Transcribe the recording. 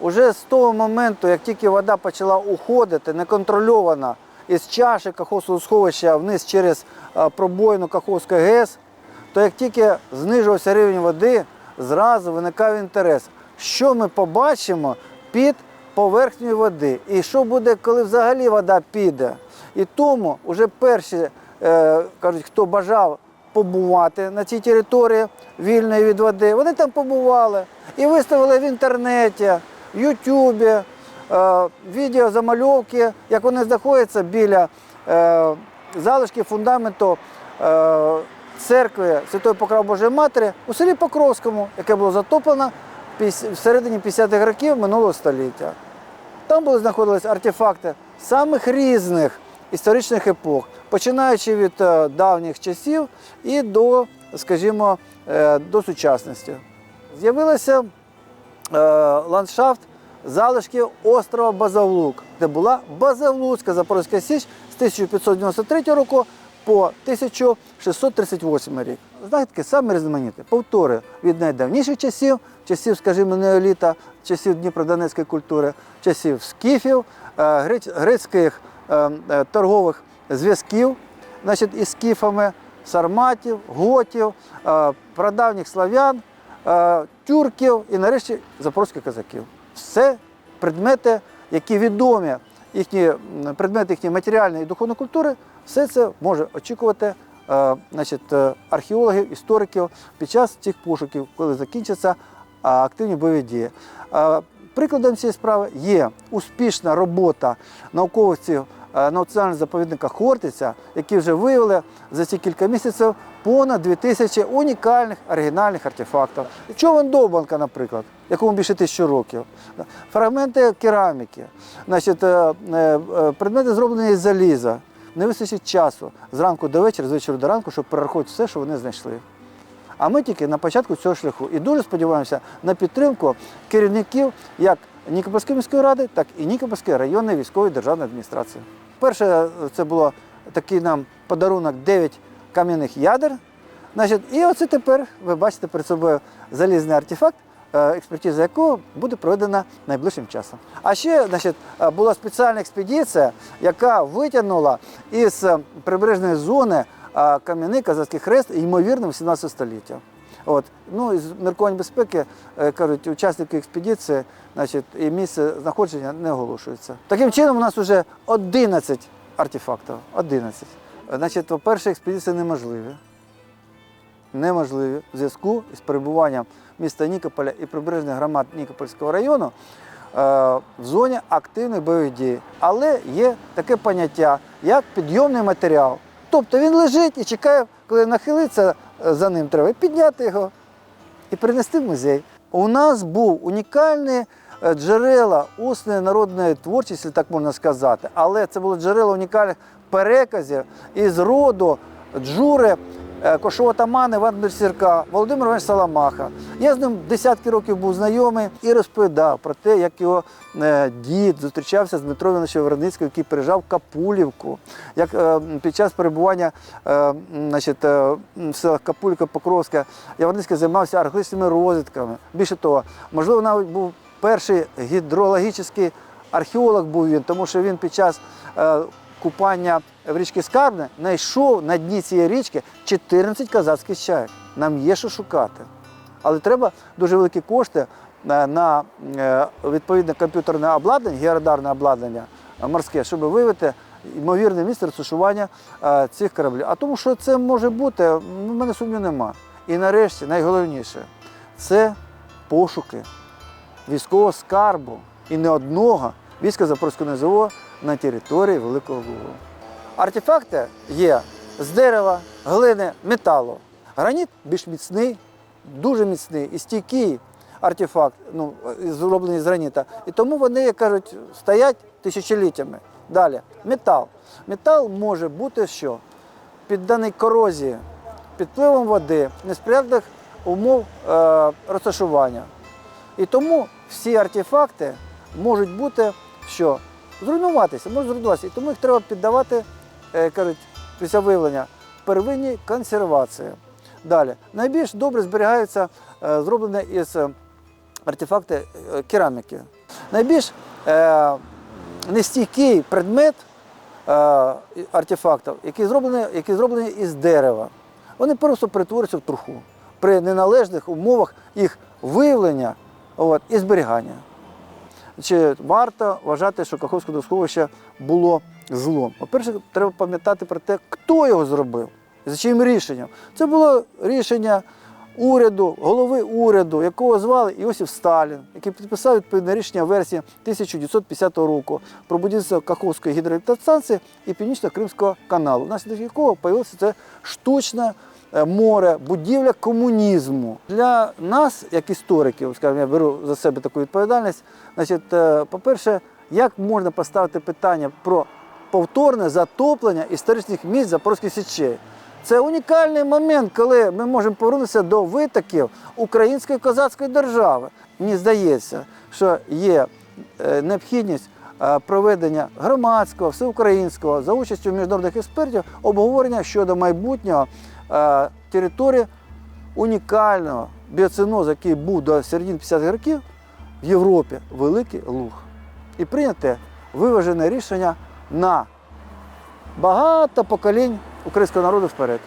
Уже з того моменту, як тільки вода почала уходити неконтрольовано із чаші Каховського сховища вниз через е, пробоїну Каховської ГЕС, то як тільки знижувався рівень води, зразу виникав інтерес, що ми побачимо під поверхнею води, і що буде, коли взагалі вода піде. І тому вже перші е, кажуть, хто бажав побувати на цій території вільної від води, вони там побували і виставили в інтернеті, в Ютубі е, відео замальовки, як вони знаходяться біля е, залишки фундаменту е, церкви Святої Покров Божої Матері у селі Покровському, яке було затоплено в середині 50-х років минулого століття. Там були знаходились артефакти самих різних історичних епох, починаючи від давніх часів і до, скажімо, до сучасності. З'явився е, ландшафт залишків острова Базавлук, де була Базавлуцька Запорозька Січ з 1593 року по 1638 рік. Знахідки саме різноманітні, повтори від найдавніших часів, часів, скажімо, неоліта, часів Дніпродонецької культури, часів скіфів, е, грецьких е, е, торгових зв'язків значить, із скіфами, сарматів, готів, е, прадавніх слав'ян, е, тюрків і нарешті запорозьких козаків. Все предмети, які відомі, їхні предмети їхньої матеріальної і духовної культури, все це може очікувати е, значить, е, археологів, істориків під час цих пошуків, коли закінчаться активні бойові дії. Е, Прикладом цієї справи є успішна робота науковців національного заповідника Хортиця, які вже виявили за ці кілька місяців понад 2000 унікальних оригінальних артефактів. Човен Довбанка, наприклад, якому більше тисячі років. Фрагменти кераміки, значить, е, е, е, предмети зроблені із заліза. Не вистачить часу зранку до вечора, з вечора до ранку, щоб перерахувати все, що вони знайшли. А ми тільки на початку цього шляху. І дуже сподіваємося на підтримку керівників як Нікопольської міської ради, так і Нікопольської районної військової державної адміністрації. Перше, це було такий нам подарунок 9 кам'яних ядер. Значить, і оце тепер ви бачите перед собою залізний артефакт, е, експертиза якого буде проведена найближчим часом. А ще значить, е, була спеціальна експедиція, яка витягнула із е, прибережної зони е, кам'яний казацький хрест, ймовірно, 18 століття. От. Ну, із міркувань безпеки, е, кажуть, учасники експедиції, значить, і місце знаходження не оголошується. Таким чином, у нас вже 11 артефактів. 11. Значить, по-перше, експедиції неможливі неможливі в зв'язку з перебуванням міста Нікополя і прибережних громад Нікопольського району е, в зоні активних бойових дій. Але є таке поняття, як підйомний матеріал. Тобто він лежить і чекає, коли нахилиться за ним, треба підняти його і принести в музей. У нас був унікальний е, джерела усної народної творчості, так можна сказати, але це було джерело унікальних переказів із роду Джури, е, Кошоватамана Івана Берсірка, Володимир Іванович Саламаха. Я з ним десятки років був знайомий і розповідав про те, як його е, дід зустрічався з Дмитром Івановичем Верницьким, який приїжджав в Капулівку, як е, під час перебування значить, в селах Капулівка, Покровська, Яворницький займався археологічними розвідками. Більше того, можливо, навіть був перший гідрологічний археолог був він, тому що він під час купання в річці Скарбне знайшов на дні цієї річки 14 казацьких чаїв. Нам є що шукати. Але треба дуже великі кошти на, на е, відповідне комп'ютерне обладнання, георадарне обладнання е, морське, щоб виявити ймовірне місце розташування е, цих кораблів. А тому, що це може бути, в мене сумніву нема. І нарешті, найголовніше, це пошуки військового скарбу і не одного війська Запорізького НЗО на території Великого Лугу. Артефакти є з дерева, глини, металу. Граніт більш міцний, дуже міцний і стійкий артефакт, ну, зроблений з граніта. І тому вони, як кажуть, стоять тисячоліттями. Далі. Метал. Метал може бути що? Підданий корозії, під впливом води, несприятливих умов е, розташування. І тому всі артефакти можуть бути що? Зруйнуватися, можуть зруйнуватися. І тому їх треба піддавати, е, кажуть, після виявлення первинній консервації. Далі. Найбільш добре зберігаються е, зроблені із е, артефакти кераміки. Найбільш нестійкий предмет артефактів, які зроблені, які зроблені із дерева. Вони просто перетворюються в труху при неналежних умовах їх виявлення от, і зберігання. Чи варто вважати, що Каховське досховище було злом? По-перше, треба пам'ятати про те, хто його зробив, за чим рішенням. Це було рішення уряду, голови уряду, якого звали Іосиф Сталін, який підписав відповідне рішення версії 1950 року про будівництво Каховської гідроелектростанції і Північно-Кримського каналу, внаслідок якого з'явилося це штучне е, море, будівля комунізму. Для нас, як істориків, скажімо, я беру за себе таку відповідальність, значить, е, по-перше, як можна поставити питання про повторне затоплення історичних місць Запорізької січі? Це унікальний момент, коли ми можемо повернутися до витоків української козацької держави. Мені здається, що є е, необхідність е, проведення громадського, всеукраїнського за участю міжнародних експертів обговорення щодо майбутнього е, території унікального біоцинозу, який був до середини 50-х років в Європі Великий Луг. І прийняте виважене рішення на багато поколінь українського народу вперед.